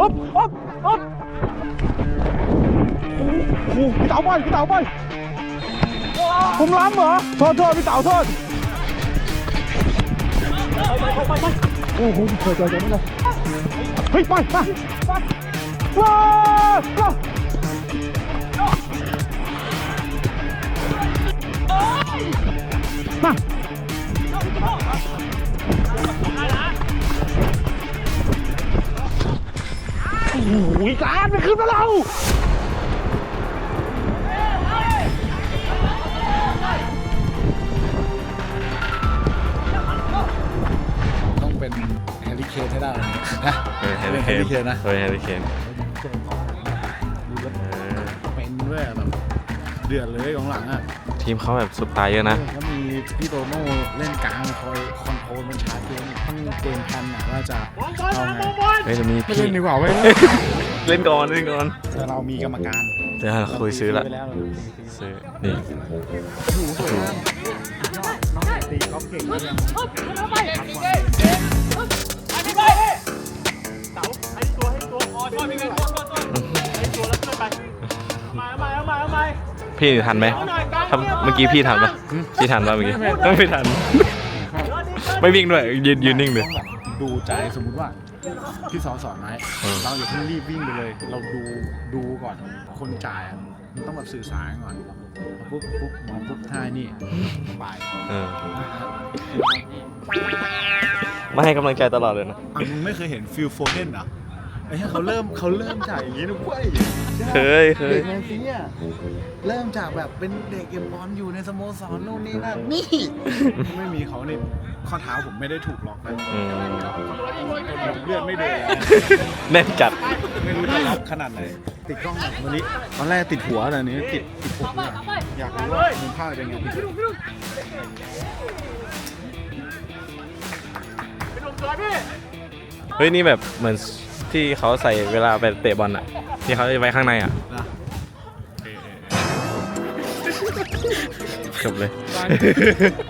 อ๊บอ๊บอ๊บโอ้โหพี่เต๋าไปพี่เต๋าไปผมล้ำเหรอ โทษโทษพี่เต๋าโทษโอ้โหเกิดเกิดเกิดไม่เลยเฮ้ยไปไปไปว้าวว้าวมาโอ้โหการมันขึ้นมาเราต้องเป็นแฮร์รี่เคนให้ได้นะนะเออแฮร์รี่เป็นเคน Harry Kane นะเออแฮร์รี่เคนเจอของดูแล้วเออเป็นด้วยแบบเดือดเลยของหลังอะ ทีมเขาแบบสุดตายเยอะนะแล้วมีพี่โตโน่เล่นกลางคอยคอนโทรลมันชาร์จเกมทั้งเกมแพลนอะว่าจะเอาไงเฮ้ยจะมีไม่พี่เล่นดีกว่าเว้ยเล่นก่อนเล่นก่อนแต่เรามีกรรมการเดี๋ยวคุยซื้อละไปแล้วเราซื้อนี่ถูสวยมากน้องตีกอล์ฟเก่งเลยยังพี่ทันไหม ถ้าเมื่อกี้พี่ทันปะพี่ทันปะเมื่อกี้ต้องไม่ทัน ไม่วิ่งด้วยยืนยืนนิ่งเลยต้องแบบดูใจสมมุติว่าพี่สอนสอนไหมเออ เราอย่าเพิ่งรีบวิ่งไปเลย เราดูดูก่อนคนจ่ายอะมันต้องแบบสื่อสารก่อนปุ๊บปุ๊บมองปุ๊บท่ายนี่ไปเออมาให้กำลังใจตลอดเลยนะ อะมึงไม่เคยเห็นฟิลโฟเดนเหรอ ไอ้เหี้ยเขาเริ่มเขาเริ่มจากอย่างนี้นะเว้ยเคยเคย เด็กแมนซีอะเริ่มจากแบบเป็นเด็กเก็บบอลอยู่ในสโมสรนู่นนี่นั่นนี่ ไม่มีเขาเนี่ยข้อเท้าผมไม่ได้ถูกล็อกนะอืมเลือดไม่เดือดแน่นจัด ไม่รู้จะล็อกขนาดไหนติดกล้องแบบวันนี้ตอนแรกติดหัวแต่อันนี้ติดติดผมด้วยอยากรู้ว่ามุมภาพเป็นยังไงเฮ้ยนี่แบบเหมือน ที่เขาใส่เวลาไปเตะบอลอะ ที่เขาจะไว้ข้างในอะนะจบเลย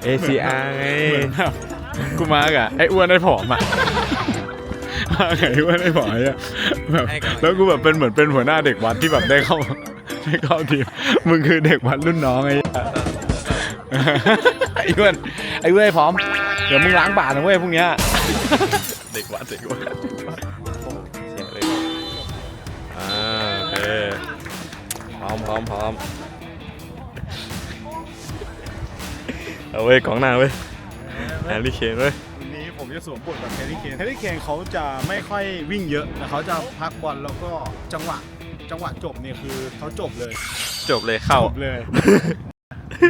ACR ไงเหมือนแบบกูมาร์กอะไอ้อ้วนไอ้ผอมอะมาร์กไอ้อ้วนไอ้ผอมอะแบบแล้วกูแบบเป็นเหมือนเป็นหัวหน้าเด็กวัดที่แบบได้เข้าได้เข้าทีมมึงคือเด็กวัดรุ่นน้องไอ้เหี้ยไอ้อ้วนไอ้อ้วนไอ้ผอมเดี๋ยวมึงล้างบาทนะเว้ยพรุ่งเนี้ยเด็กวัดเด็กวัด พร้อมพร้อมพร้อมเอาเว้ยกองหน้าเว้ยแฮร์รี่เคนเว้ยวันนี้ผมจะสวมบทแบบแฮร์รี่เคนแฮร์รี่เคนเขาจะไม่ค่อยวิ่งเยอะแต่เขาจะพักบอลแล้วก็จังหวะจังหวะจบเนี่ยคือเขาจบเลย จบเลยเข้าจบเลย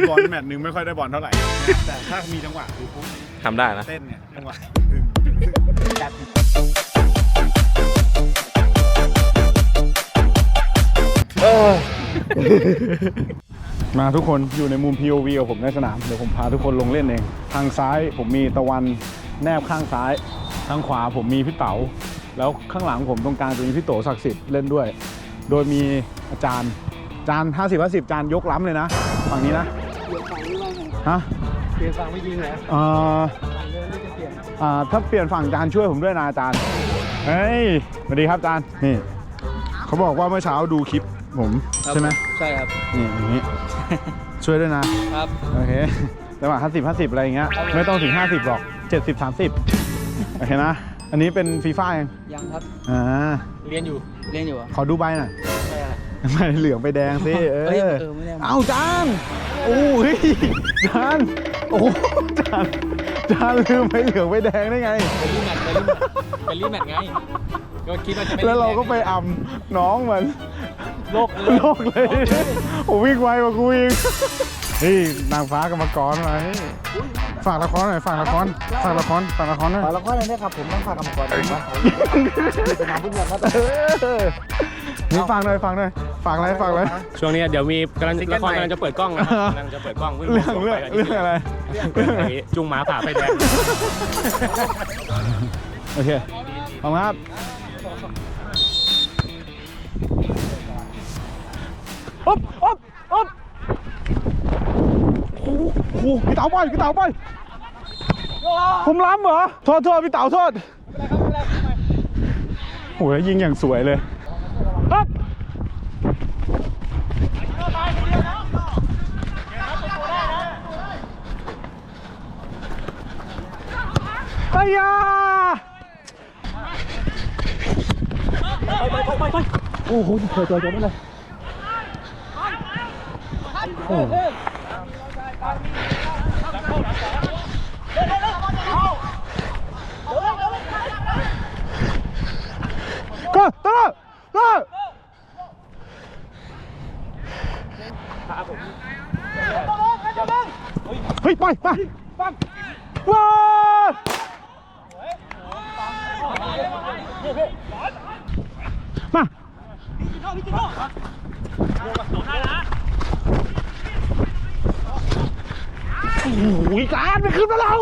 บอลแมตช์หนึ่งไม่ค่อยได้บอลเท่าไหร่ แต่ถ้ามีจังหวะคือปุ๊บทำได้นะเต้นเนี่ยจังหวะ มาทุกคนอยู่ในมุม POV กับผมในสนาม เดี๋ยวผมพาทุกคนลงเล่นเอง ทางซ้ายผมมีตะวันแนบข้างซ้าย ทางขวาผมมีพี่เต๋าแล้วข้างหลังผมตรงกลางจะมีพี่โตศักดิ์สิทธิ์เล่นด้วย โดยมีอาจารย์อาจารย์50 50จานยกล้ำเลยนะ ฝั่งนี้นะฮะเปลี่ยนฝั่งไม่ยิงเหรอเอ่อเดินไม่จะเปลี่ยนอ่าถ้าเปลี่ยนฝั่งจานช่วยผมด้วยนะอาจารย์เฮ้ยสวัสดีครับอาจารย์นี่เขาบอกว่าเมื่อเช้าดูคลิป ผมใช่ไหมใช่ครับนี่อย่างนี้ ช่วยด้วยนะ ครับ โอเคจังหวะ50 50 อะไรอย่างเงี้ย ไม่ต้องถึง 50 หรอก 70 30 โอเคนะ อันนี้เป็นฟีฟ่ายังยังครับอ่า เรียนอยู่เรียนอยู่อะขอดูใบหน่อย ใช่อะไร ไม่เหลืองไปแดงสิเอเฮ้ยอเออไม่ได้ เอาจานโอ้ยจานโอ้จานจานลืมไปเหลืองไปแดงได้ไง เป็นรีแมทเป็นรีแมทเป็นรีแมทไง ก็คิดว่าจะไม่แล้วเราก็ไปอำน้องเหมือนโลกเลยโลกเลยโอ้วิ่งไวกว่ากูอีกนี่นางฟ้ากรรมกรมาเฮ้ยฝากละครหน่อยฝากละครฝากละครฝากละครหน่อยฝากละครเลยนะครับผมต้องฝากกรรมกรด้วยครับเป็นน้ำพึ่งเงินครับเออนี่ฝากหน่อยฝากหน่อยฝากอะไรฝากอะไรช่วงนี้เดี๋ยวมีกำลังละครกำลังจะเปิดกล้องนะครับกำลังจะเปิดกล้องเรื่องเรื่องเรื่องอะไรเรื่องอะไรจุงหมาผ่าไฟแดงโอเคขอบคุณครับ อ๊บอ๊บอ๊บโอ้โหพี่เต๋าไปพี่เต๋าไปผมล้ำเหรอ โทษโทษพี่เต๋าโทษโหแล้วยิงอย่างสวยเลยอ๊บ ไปยาโอ้โหเคยเจอเจอไม่เลยโอ้ก็ต่อต่อเฮ้ยไปไปว้าวมา โอ้โหการไปขึ้นมาเรา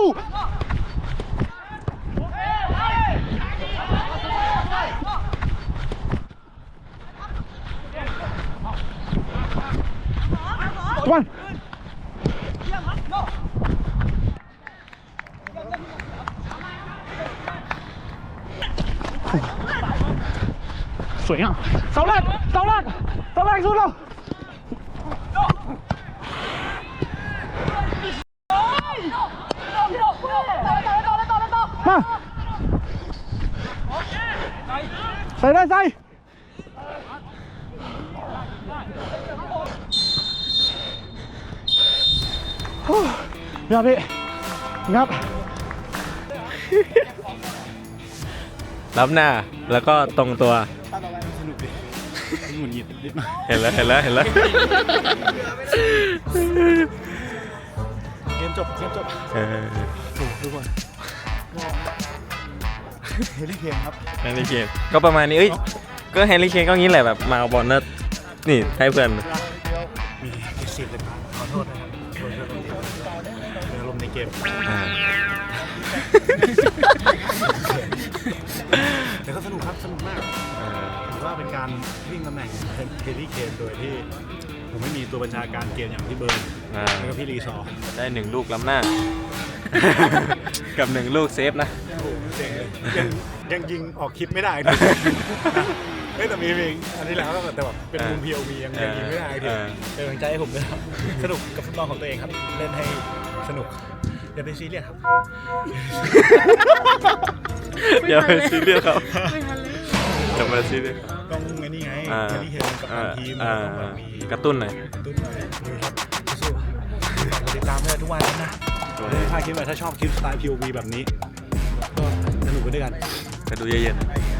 ตะวัน สวยงามเสาแรกเสาแรกเสาแรกสุดแล้วมาใส่ได้ใส่ครับพี่ครับ รับหน้าแล้วก็ตรงตัว หงุดหงิดนิดหน่อยเห็นแล้วเห็นแล้วเห็นแล้วเกมจบเกมจบเออโอ้ทุกคนเฮลิเคนครับ แฮร์รี่เคนก็ประมาณนี้เอ้ยก็แฮร์รี่เคนก็งี้แหละแบบมาเอาบอลแล้วนี่ให้เพื่อนมีสิบเลยครับขอโทษนะครับขอโทษเรือลมในเกม อ่าแต่ก็สนุกครับ สนุกมากเออถือ ว่าเป็นการวิ่งตำแหน่งเฮลิเคนโดยที่ผมไม่มีตัวบัญชาการเกมอย่างที่เบิร์นอ่า แล้วก็พี่รีซอร์ได้หนึ่งลูกล้ำหน้า กับหนึ่งลูกเซฟนะ เจ๋งเลยยังยังยิงออกคลิปไม่ได้เลย เฮ้ยแต่มีมีอันนี้แล้วแต่แบบเป็นมุม POV ยังยังยิงไม่ได้ทีเออ เป็นกำลังใจให้ผมด้วยครับ สนุกกับฟุตบอลของตัวเองครับ เล่นให้สนุกอย่าไปซีเรียสครับ อย่าไปซีเรียสครับอย่าไปซีเรียส ต้องไงนี่ไงอ่าแฮร์รี่เคนกับอ่าทีมอ่าต้องแบบมีกระตุ้นหน่อยตุ้นหน่อยดูครับสู้ๆติดตามได้ทุกวันนะไม่ได้พลาดคลิปเลยถ้าชอบคลิปสไตล์ POV แบบนี้ ก็สนุกไปด้วยกันไปดูเย็นๆ